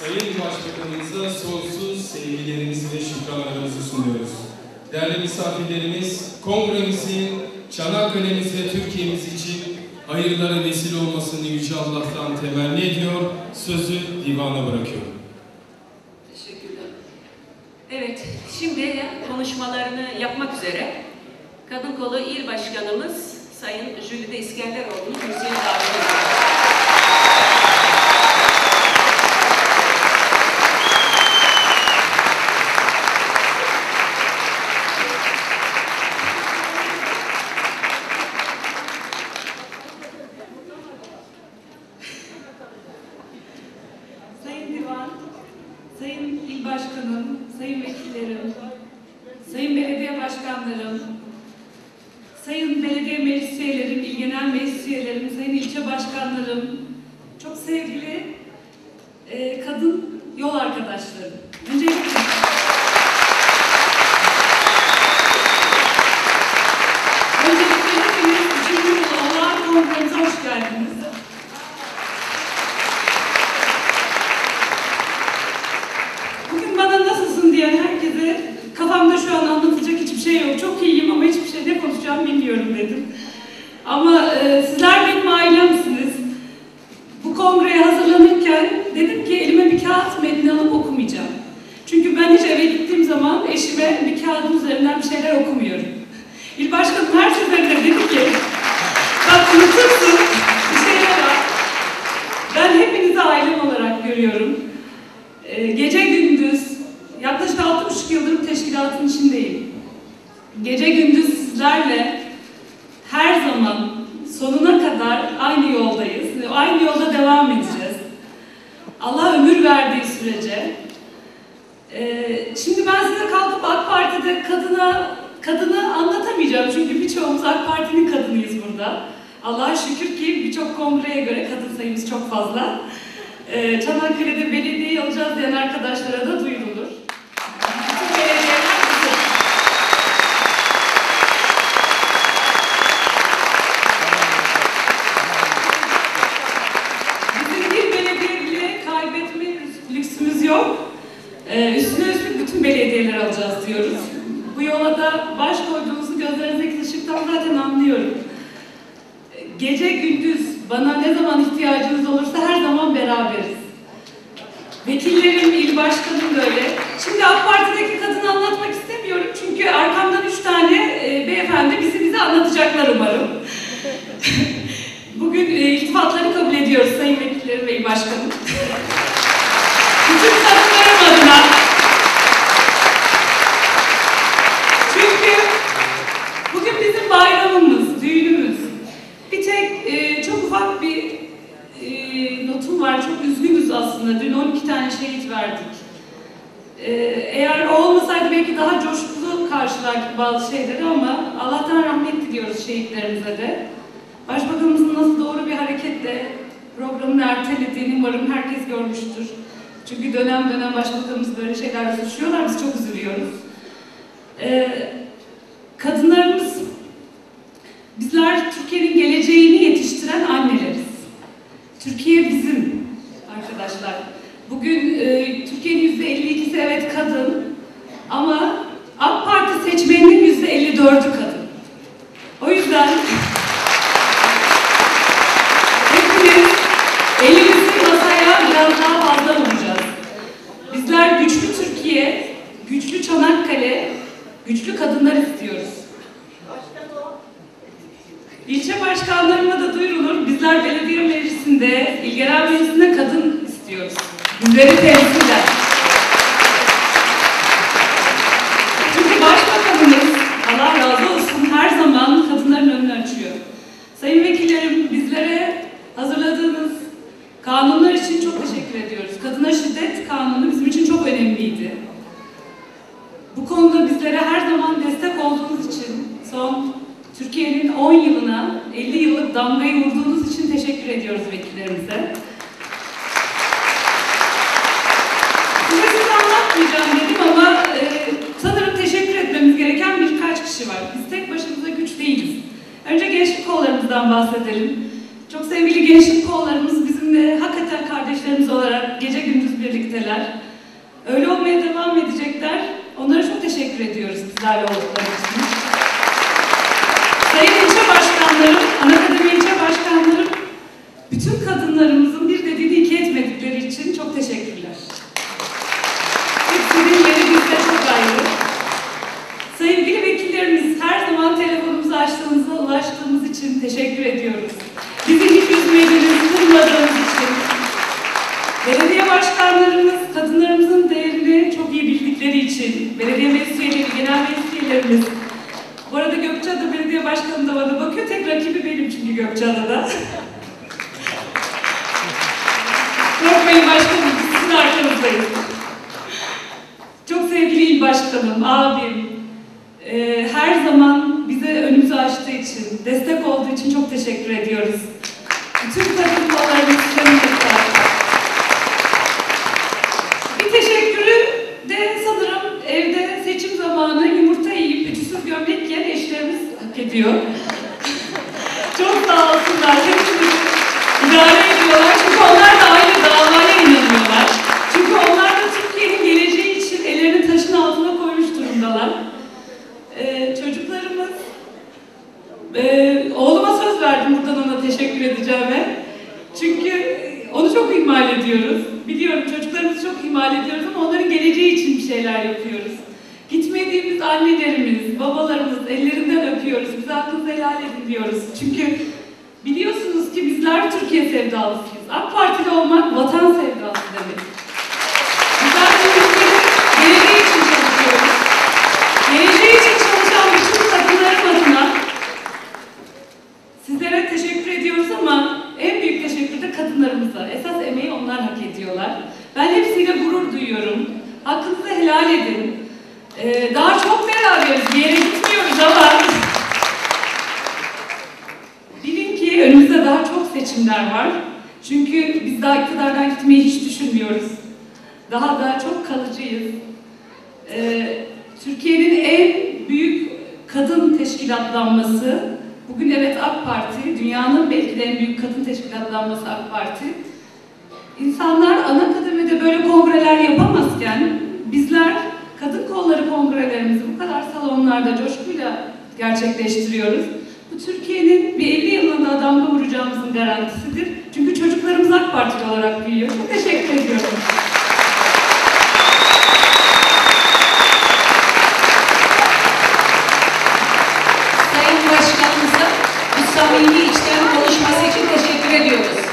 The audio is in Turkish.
Sayın Başbakanımıza sonsuz sevgilerimizi ve şükranlarımızı sunuyoruz. Değerli misafirlerimiz, kongremizin Çanakkale'miz ve Türkiye'miz için hayırlara vesile olmasını Yüce Allah'tan temenni ediyor. Sözü divana bırakıyorum. Teşekkürler. Evet, şimdi konuşmalarını yapmak üzere Kadın Kolu İl Başkanımız Sayın Jülide İskenderoğlu'nu kürsüye davet ediyoruz. Sayın Divan, Sayın İl Başkanım, Sayın Vekillerim, Sayın Belediye Başkanlarım, Sayın Belediye Meclis Üyelerim, İl Genel Meclis Üyelerim, Sayın İlçe Başkanlarım, çok sevgili e, kadın yol arkadaşlarım. Öncelikle Öncelikle hepiniz 3. yıl olağan kongremize hoş geldiniz. Bugün bana nasılsın diyen herkese kafamda şu an anlatacak hiçbir şey yok. Çok iyiyim ama hiçbir şey ne konuşacağım bilmiyorum dedim. Ama e, sizler benim ailemsiniz. Bu kongreye hazırlanırken dedim ki elime bir kağıt metni alıp okumayacağım. Çünkü ben hiç eve gittiğim zaman eşime bir kağıdın üzerinden bir şeyler okumuyorum. İl başkanım her seferinde dedi ki bak unutursun bir şeyler var. Ben hepinizi ailem olarak görüyorum. Ee, gece gündüz, yaklaşık altı buçuk yıldır teşkilatın içindeyim. Gece gündüz sizlerle her zaman sonuna kadar aynı yoldayız. Aynı yolda devam edeceğiz. Allah ömür verdiği sürece. Ee, şimdi ben size kalkıp AK Parti'de kadına kadını anlatamayacağım çünkü birçoğumuz AK Parti'nin kadınıyız burada. Allah'a şükür ki birçok kongreye göre kadın sayımız çok fazla. Ee, Çanakkale'de belediyeyi alacağız diyen arkadaşlara da duyurulur. Bizim bir belediye bile kaybetme lüksümüz yok. Ee, üstüne üstlük bütün belediyeleri alacağız diyoruz. Bu yola da baş koyduğunuzu gözlerinizdeki ışıktan zaten anlıyorum. Gece gündüz bana ne zaman ihtiyacınız olursa her zaman beraberiz. Vekillerim, il başkanım da öyle. Şimdi AK Parti'deki kadını anlatmak istemiyorum çünkü arkamdan üç tane e, beyefendi bizi bize anlatacaklar umarım. Bugün e, iltifatları kabul ediyoruz sayın vekillerim ve il başkanım. Bütün kadınlarım adına. Çünkü bugün bizim bayramımız, düğünümüz. Bir tek e, çok ufak bir e, notum var. Çok üzgünüz aslında. Dün 12 tane şehit verdik. E, eğer o olmasaydı belki daha coşkulu karşılardık bazı şeyleri ama Allah'tan rahmet diliyoruz şehitlerimize de. Başbakanımızın nasıl doğru bir hareketle programını ertelediğini umarım herkes görmüştür. Çünkü dönem dönem başbakanımız böyle şeylerle suçluyorlar, biz çok üzülüyoruz. E, kadınlarımız Bizler Türkiye'nin geleceğini yetiştiren anneleriz. Türkiye bizim arkadaşlar. Bugün e, Türkiye'nin yüzde 52'si evet kadın ama AK Parti seçmeninin yüzde 54'ü kadın. O yüzden hepimiz elimizi masaya biraz daha fazla vuracağız. Bizler güçlü Türkiye, güçlü Çanakkale, güçlü kadınlar istiyoruz. İlçe başkanlarıma da duyurulur. Bizler belediye meclisinde, il genel meclisinde kadın istiyoruz. Bizleri temsilen. Çünkü başbakanımız, Allah razı olsun, her zaman kadınların önünü açıyor. Sayın vekillerim, bizlere hazırladığınız kanunlar için çok teşekkür ediyoruz. Kadına şiddet kanunu bizim için çok önemliydi. Bu konuda bizlere her zaman destek olduğunuz için son Türkiye'nin 10 yılına 50 yıllık damgayı vurduğunuz için teşekkür ediyoruz vekillerimize. Size size anlatmayacağım dedim ama e, sanırım teşekkür etmemiz gereken birkaç kişi var. Biz tek başımıza güç değiliz. Önce gençlik kollarımızdan bahsedelim. Çok sevgili gençlik kollarımız bizimle hakikaten kardeşlerimiz olarak gece gündüz birlikteler. Öyle olmaya devam edecekler. Onlara çok teşekkür ediyoruz bizlerle oldukları için. Sayın ilçe başkanlarım, Anakademi ilçe başkanlarım, bütün kadınlarımızın bir dediğini iki etmedikleri için çok teşekkürler. Hepsinin yeri bizde çok ayrı. Sevgili vekillerimiz, her zaman telefonumuzu açtığınızda ulaştığımız için teşekkür ediyoruz. Bizi hiç için. Belediye başkanlarımız, kadınlarımızın değerini çok iyi bildikleri için, belediye meclis üyeleri, genel meclis üyelerimiz, bu arada Gökçeada Belediye Başkanı da bana bakıyor, tek rakibi benim çünkü Gökçeada'da. Korkmayın başkanım, sizin arkanızdayız. Çok sevgili il başkanım, abim, e, her zaman bize önümüzü açtığı için, destek olduğu için çok teşekkür ediyoruz. Bütün kadın hak ediyor. çok sağ olsunlar. Hepimiz idare ediyorlar. Çünkü onlar da aynı davaya inanıyorlar. Çünkü onlar da Türkiye'nin geleceği için ellerini taşın altına koymuş durumdalar. Ee, çocuklarımız ee, oğluma söz verdim buradan ona teşekkür edeceğime. Çünkü onu çok ihmal ediyoruz. Biliyorum çocuklarımızı çok ihmal ediyoruz ama onların geleceği için bir şeyler yapıyoruz. Gitmediğimiz annelerimiz, babalarımız ellerinden öpüyoruz. Bize hakkınızı helal edin diyoruz. Çünkü biliyorsunuz ki bizler Türkiye sevdalısıyız. AK Partili olmak vatan sevdası demek. Bizler bu ülkenin geleceği için çalışıyoruz. Geleceği için çalışan bütün kadınların adına Sizlere teşekkür ediyoruz ama en büyük teşekkür de kadınlarımıza. Esas emeği onlar hak ediyorlar. Ben hepsiyle gurur duyuyorum. Hakkınızı helal edin. Ee, daha çok beraberiz. Bir yere gitmiyoruz ama bilin ki önümüzde daha çok seçimler var. Çünkü biz daha iktidardan gitmeyi hiç düşünmüyoruz. Daha da çok kalıcıyız. Ee, Türkiye'nin en büyük kadın teşkilatlanması Bugün evet AK Parti, dünyanın belki de en büyük kadın teşkilatlanması AK Parti. İnsanlar ana kademede böyle kongreler yapamazken bizler kadın kolları kongrelerimizi bu kadar salonlarda coşkuyla gerçekleştiriyoruz. Bu Türkiye'nin damga vuracağımızın garantisidir. Çünkü çocuklarımız AK Partili olarak büyüyor. Çok teşekkür ediyorum. Sayın Başkanımıza bu samimi içten konuşması için teşekkür ediyoruz.